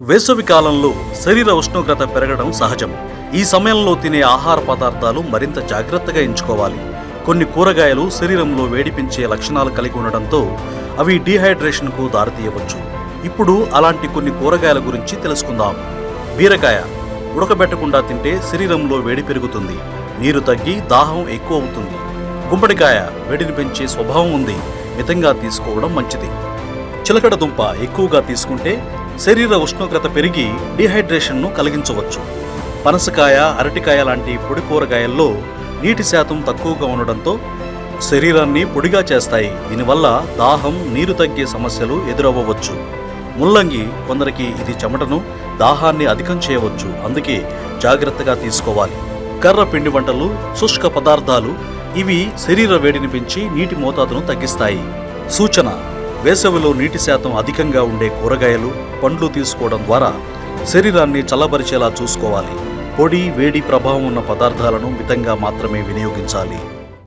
వేసవి కాలంలో శరీర ఉష్ణోగ్రత పెరగడం సహజం. ఈ సమయంలో తినే ఆహార పదార్థాలు మరింత జాగ్రత్తగా ఎంచుకోవాలి. కొన్ని కూరగాయలు శరీరంలో వేడి పెంచే లక్షణాలు కలిగి ఉండడంతో అవి డీహైడ్రేషన్కు దారితీయవచ్చు. ఇప్పుడు అలాంటి కొన్ని కూరగాయల గురించి తెలుసుకుందాం. బీరకాయ. ఉడకబెట్టకుండా తింటే శరీరంలో వేడి పెరుగుతుంది. నీరు తగ్గి దాహం ఎక్కువ అవుతుంది. గుమ్మడికాయ. వేడిని పెంచే స్వభావం ఉంది. మితంగా తీసుకోవడం మంచిది. చిలకడ దుంప ఎక్కువగా తీసుకుంటే శరీర ఉష్ణోగ్రత పెరిగి డిహైడ్రేషన్ను కలిగించవచ్చు. పనసకాయ అరటికాయ లాంటి పొడి కూరగాయల్లో నీటి శాతం తక్కువగా ఉండడంతో శరీరాన్ని పొడిగా చేస్తాయి. దీనివల్ల దాహం నీరు తగ్గే సమస్యలు ఎదురవ్వవచ్చు. ముల్లంగి కొందరికి ఇది చెమటను దాహాన్ని అధికం చేయవచ్చు. అందుకే జాగ్రత్తగా తీసుకోవాలి. కర్ర పిండి వంటలు శుష్క పదార్థాలు ఇవి శరీర వేడిని పెంచి నీటి మోతాదును తగ్గిస్తాయి. సూచన వేసవిలో నీటి శాతం అధికంగా ఉండే కూరగాయలు పండ్లు తీసుకోవడం ద్వారా శరీరాన్ని చల్లబరిచేలా చూసుకోవాలి. పొడి వేడి ప్రభావం ఉన్న పదార్థాలను మితంగా మాత్రమే వినియోగించాలి.